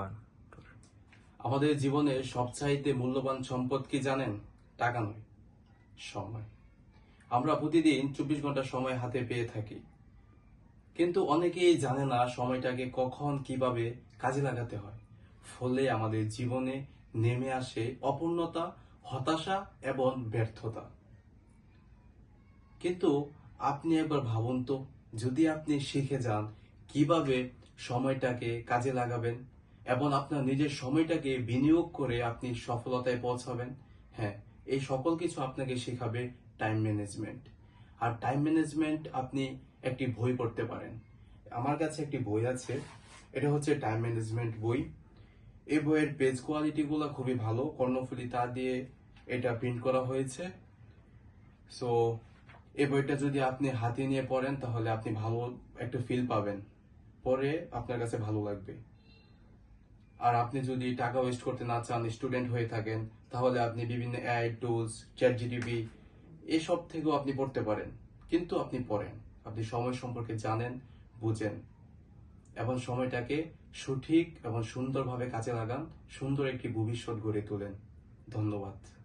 One আমাদের জীবনে সবচাইতে মূল্যবান সম্পদ কি জানেন? টাকা নয়, সময়। আমরা প্রতিদিন চব্বিশ ঘণ্টা সময় হাতে পেয়ে থাকি। কিন্তু অনেকেই জানে না সময়টাকে কখন কীভাবে কাজে লাগাতে হয়। ফলে আমাদের জীবনে নেমে আসে অপূর্ণতা, হতাশা এবং ব্যর্থতা। কিন্তু আপনি একবার ভাবুন তো, যদি আপনি শিখে যান, কীভাবে সময়টাকে কাজে লাগাবেন? এবং আপনার নিজের সময়টাকে বিনিয়োগ করে আপনি সফলতায় পৌঁছাবেন। হ্যাঁ এই সকল কিছু আপনাকে শেখাবে টাইম ম্যানেজমেন্ট আর টাইম ম্যানেজমেন্ট আপনি একটি বই পড়তে পারেন। আমার কাছে একটি বই আছে, এটা হচ্ছে টাইম ম্যানেজমেন্ট বই। এই বইয়ের পেজ কোয়ালিটি গুলো খুবই ভালো, কর্ণফুলি তা দিয়ে এটা প্রিন্ট করা হয়েছে। সো এই বইটা যদি আপনি হাতে নিয়ে পড়েন, তাহলে আপনি ভালো একটা ফিল পাবেন। পরে আপনার কাছে ভালো লাগবে। আর আপনি যদি টাকা ওয়েস্ট করতে না চান স্টুডেন্ট হয়ে থাকেন, তাহলে আপনি বিভিন্ন এআই টুলস চ্যাট জিডিপি এসব থেকেও আপনি পড়তে পারেন। কিন্তু আপনি পড়েন। আপনি সময় সম্পর্কে জানেন, বুঝেন। এবং সময়টাকে সঠিক এবং সুন্দরভাবে কাজে লাগান, সুন্দর একটি ভবিষ্যৎ গড়ে তোলেন। ধন্যবাদ।